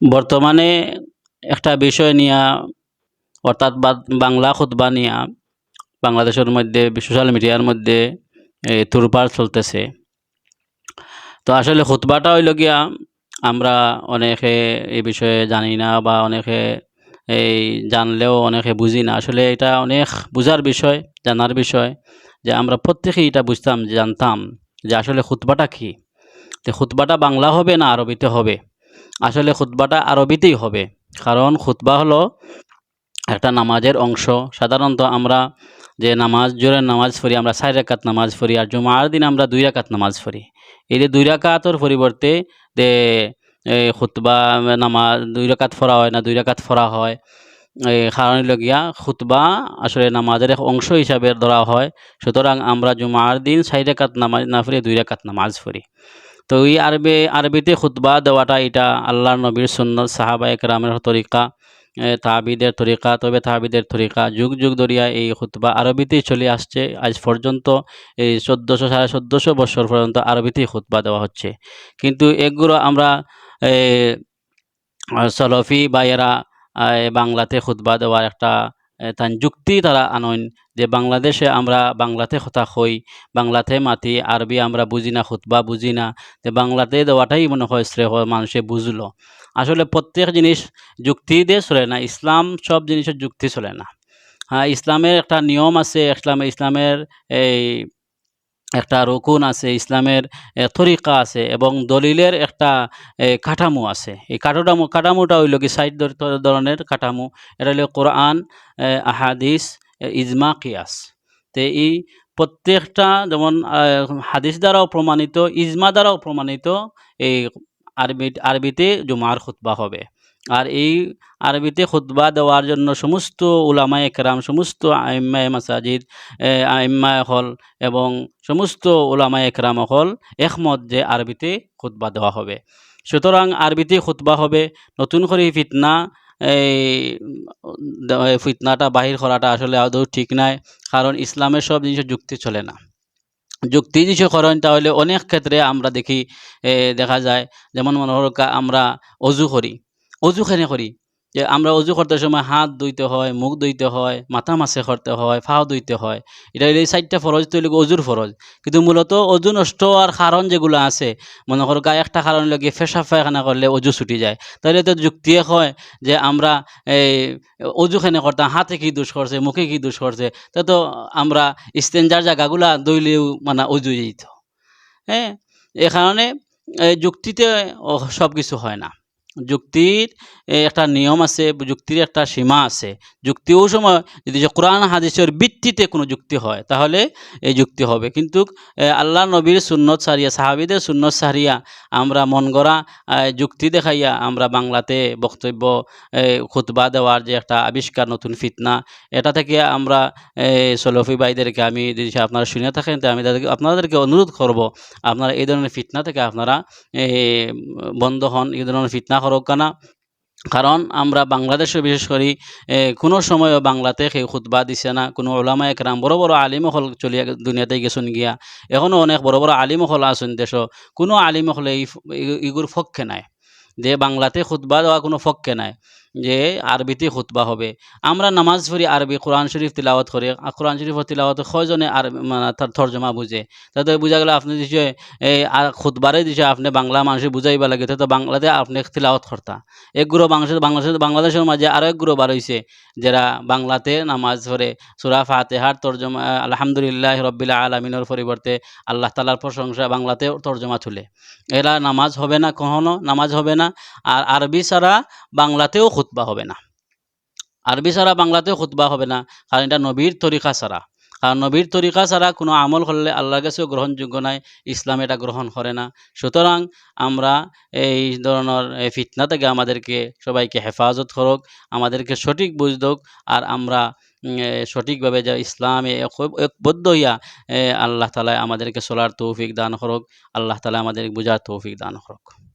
বর্তমানে একটা বিষয় নিয়া, অর্থাৎ বাংলা খুতবা নিয়া বাংলাদেশের মধ্যে, সোশ্যাল মিডিয়ার মধ্যে তোড়পাড় চলতেছে। তো আসলে খুতবাটা হইল গিয়া আমরা অনেকে এই বিষয়ে জানি না বা অনেকে এই জানলেও অনেকে বুঝি না। আসলে এটা অনেক বুঝার বিষয়, জানার বিষয় যে আমরা প্রত্যেকেই এটা বুঝতাম, জানতাম যে আসলে খুতবাটা কী। তো খুতবাটা বাংলা হবে না আরবিতে হবে। আসলে খুতবাটা আরবিতেই হবে। কারণ খুতবা হলো একটা নামাজের অংশ। সাধারণত আমরা যে নামাজ জোরের নামাজ পড়ি, আমরা চার রাকাত নামাজ পড়ি আর জুমার দিন আমরা দুই রাকাত নামাজ পড়ি। এই যে দুই রাকাতর পরিবর্তে যে খুতবা নামাজ, দুই রাকাত পড়া হয় না, দুই রাকাত পড়া হয় কারণ লগিয়া খুতবা আসলে নামাজের এক অংশ হিসাবে ধরা হয়। সুতরাং আমরা জুমার দিন চার রাকাত নামাজ না পড়ে দুই রাকাত নামাজ পড়ি। তো এই আরবি, আরবিতে খুতবা দেওয়াটা এটা আল্লাহ নবীর সুন্নত, সাহাবা একরামের তরিকা তাহাবিদের তরিকা, তবে তাহাবিদের তরিকা। যুগ যুগ ধরিয়া এই খুতবা আরবিতেই চলে আসছে। আজ পর্যন্ত এই চোদ্দোশো, সাড়ে চোদ্দোশো বছর পর্যন্ত আরবিতেই খুতবা দেওয়া হচ্ছে। কিন্তু এগুলো আমরা সলফি বা এরা বাংলাতে খুতবা দেওয়ার একটা তান যুক্তি তারা আনন যে বাংলাদেশে আমরা বাংলাতে কথা কই, বাংলাতে মাতি, আরবি আমরা বুঝি না, খুতবা বুঝি না, যে বাংলাতে দেওয়াটাই মনে হয় শ্রেহ মানুষে বুঝলো। আসলে প্রত্যেক জিনিস যুক্তি দিয়ে চলে না, ইসলাম সব জিনিসের যুক্তি চলে না। হ্যাঁ ইসলামের একটা নিয়ম আছে, ইসলামে, ইসলামের এই একটা রকুন আছে ইসলামের তরিকা আছে এবং দলিলের একটা কাঠামো আছে। এই কাঠামো কাঠামোটা হইল কি সাইড ধরনের কাঠামো। এটা হলো কোরআন এ, আহাদিস ইজমা কিয়াস। তো এই প্রত্যেকটা যেমন হাদিস দ্বারাও প্রমাণিত ইজমা দ্বারাও প্রমাণিত এই আরবি আরবিতে জুমার খুতবা হবে। আর এই আরবিতে খুতবা দেওয়ার জন্য সমস্ত উলামা একরাম সমস্ত আইম্মায় মাসাজিদ আইম্মায় হল এবং সমস্ত ওলামা একরাম হল একমত যে আরবিতে খুতবা দেওয়া হবে। সুতরাং আরবিতে খুতবা হবে, নতুন করে ফিতনা, এই ফিতনাটা বাহির করাটা আসলে আদৌ ঠিক নাই, কারণ ইসলামের সব জিনিস যুক্তি চলে না। যুক্তি কিছু করেন তাহলে অনেক ক্ষেত্রে আমরা দেখি দেখা যায়, যেমন মনে আমরা অজু করি অজু খেনে করি। যে আমরা অজু করতে সময় হাত ধুইতে হয়, মুখ ধুইতে হয়, মাথা মাছে করতে হয় ফাও ধুইতে হয়। এটা এই চারটা ফরজ তৈরি অজুর ফরজ। কিন্তু মূলত অজু নষ্ট হওয়ার কারণ যেগুলো আছে, মনে করো গায়ে একটা কারণ লাগে ফেসা পায়খানা করলে অজু ছুটি যায়। তাহলে তো যুক্তিয়ে হয় যে আমরা এই অজু খেনে করতাম, হাতে কি দোষ করছে, মুখে কি দোষ করছে, তা তো আমরা স্টেঞ্জার জায়গাগুলা দইলেও মানে অজু যেত হ্যাঁ? এ কারণে যুক্তিতে সব কিছু হয় না। যুক্তির একটা নিয়ম আছে, যুক্তির একটা সীমা আছে। যুক্তিও সময়, যদি যে কোরআন হাদিসের ভিত্তিতে কোনো যুক্তি হয়, তাহলে এই যুক্তি হবে। কিন্তু আল্লাহ নবীর সুন্নত সারিয়া, সাহাবিদের সুন্নত সারিয়া, আমরা মন গড়া যুক্তি দেখাইয়া আমরা বাংলাতে বক্তব্য খুতবা দেওয়ার যে একটা আবিষ্কার, নতুন ফিতনা, এটা থেকে আমরা সলফি ভাইদেরকে আমি যদি আপনারা শুনে থাকেন, তো আমি তাদেরকে আপনাদেরকে অনুরোধ করব, আপনারা এই ধরনের ফিতনা থেকে আপনারা বন্ধ হন, এই ধরনের ফিতনা করক না কারণ আমরা বাংলাদেশে বিশেষ করে কোনো সময়ও বাংলাতে সেই খুতবা দিছে না। কোনো ওলামা একরাম বড় বড় আলিম হল চলিয়া দুনিয়াতে গেছুন গিয়া। এখনও অনেক বড় বড় আলিম হল আসুন দেশ কোনো আলিম হলে এই ইগুর ফক্ষে নাই। যে বাংলাতে খুতবা দেওয়া কোনো ফক্ষে নাই। যে আরবিতে খুতবা হবে। আমরা নামাজ পড়ি আরবি, কোরআন শরীফ তিলাওয়াত করে। কোরআন শরীফ তিলাওয়াত কয়জনে আর মানে তার তর্জমা বুঝে? তাতে বুঝা গেল আপনি দিছে এই খুতবারে দিছে আপনি বাংলা মানুষের বুঝাইবা লাগে তো বাংলাতে আপনি তিলাওয়াত করতা। একগুলো বাংলাদেশ বাংলাদেশের বাংলাদেশের মাঝে আরও একগুলো বার হইছে যারা বাংলাতে নামাজ পড়ে। সুরা ফাতেহার তর্জমা, আলহামদুলিল্লাহ রব্বিল্লা আলমিনের পরিবর্তে আল্লাহ তালার প্রশংসা বাংলাতে তর্জমা তুলে। এরা নামাজ হবে না কখনো, নামাজ হবে না। আর আরবি ছাড়া বাংলাতেও খুতবা হবে না। আরবি ছাড়া বাংলাতেও খুতবা হবে না, কারণ এটা নবীর তরিকা ছাড়া। কারণ নবীর তরিকা ছাড়া কোনো আমল করলে আল্লাহর কাছেও গ্রহণযোগ্য নাই, ইসলাম এটা গ্রহণ করে না। সুতরাং আমরা এই ধরনের ফিতনা থেকে আমাদেরকে সবাইকে হেফাজত করুক, আমাদেরকে সঠিক বুঝ দোক আর আমরা সঠিকভাবে যা ইসলামে এক- একবদ্ধ হইয়া আল্লাহ তালা আমাদেরকে চলার তৌফিক দান করুক, আল্লাহ তালা আমাদের বুঝার তৌফিক দান করুক।